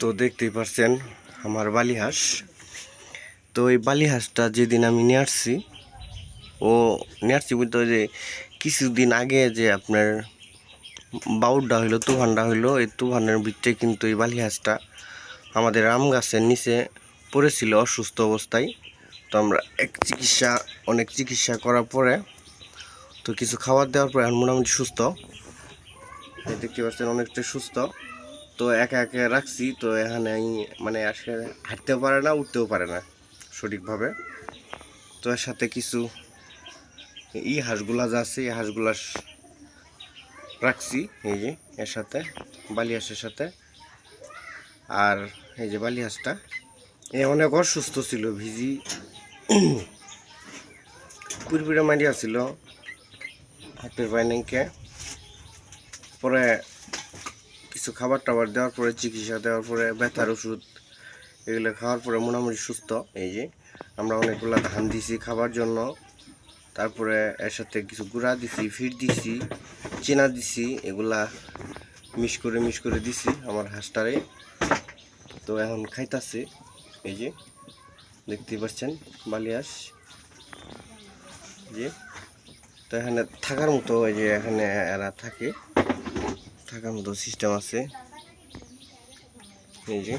তো দেখতেই পারছেন আমার বালি হাঁস তো এই বালি হাঁসটা যেদিন আমি নিয়ে আসছি, ও নিয়ে আসছি বলতে যে কিছুদিন আগে যে আপনার বাউডটা হইল তুফানটা হইল, এই তুফানের ভিতরে কিন্তু এই বালি হাঁসটা আমাদের আম গাছের নিচে পড়েছিল অসুস্থ অবস্থায়। তো আমরা এক চিকিৎসা, অনেক চিকিৎসা করার পরে তো কিছু খাবার দেওয়ার পরে মোটামুটি সুস্থ। দেখতে পাচ্ছেন অনেকটা সুস্থ। তো একা একা রাখছি, তো এখানে মানে আসলে হাঁটতেও পারে না, উঠতেও পারে না সঠিকভাবে। তো এর সাথে কিছু এই হাঁসগুলা যা আছে, এই হাঁসগুলা রাখছি, এই যে এর সাথে, বালি হাঁসের সাথে। আর এই যে বালি হাঁসটা, এ অনেক অসুস্থ ছিল, ভিজি। পুরপুরে মারিয়া ছিল হাতের বাইনাকে পরে কিছু খাবার টাবার দেওয়ার পরে, চিকিৎসা দেওয়ার পরে, ব্যথার ওষুধ এগুলো খাওয়ার পরে মোটামুটি সুস্থ। এই যে, আমরা অনেকগুলো ধান দিছি খাবার জন্য। তারপরে এর সাথে কিছু গুঁড়া দিছি ফিট দিছি, চেনা দিছি, এগুলা মিশ করে মিশ করে দিছি আমার হাঁসটারে। তো এখন খাইতাছে। এই যে, দেখতেই পাচ্ছেন, বালিয়াস। যে, তো এখানে থাকার মতো, এই যে এখানে এরা থাকে। থাকার মতো সিস্টেম আছে। এই যে।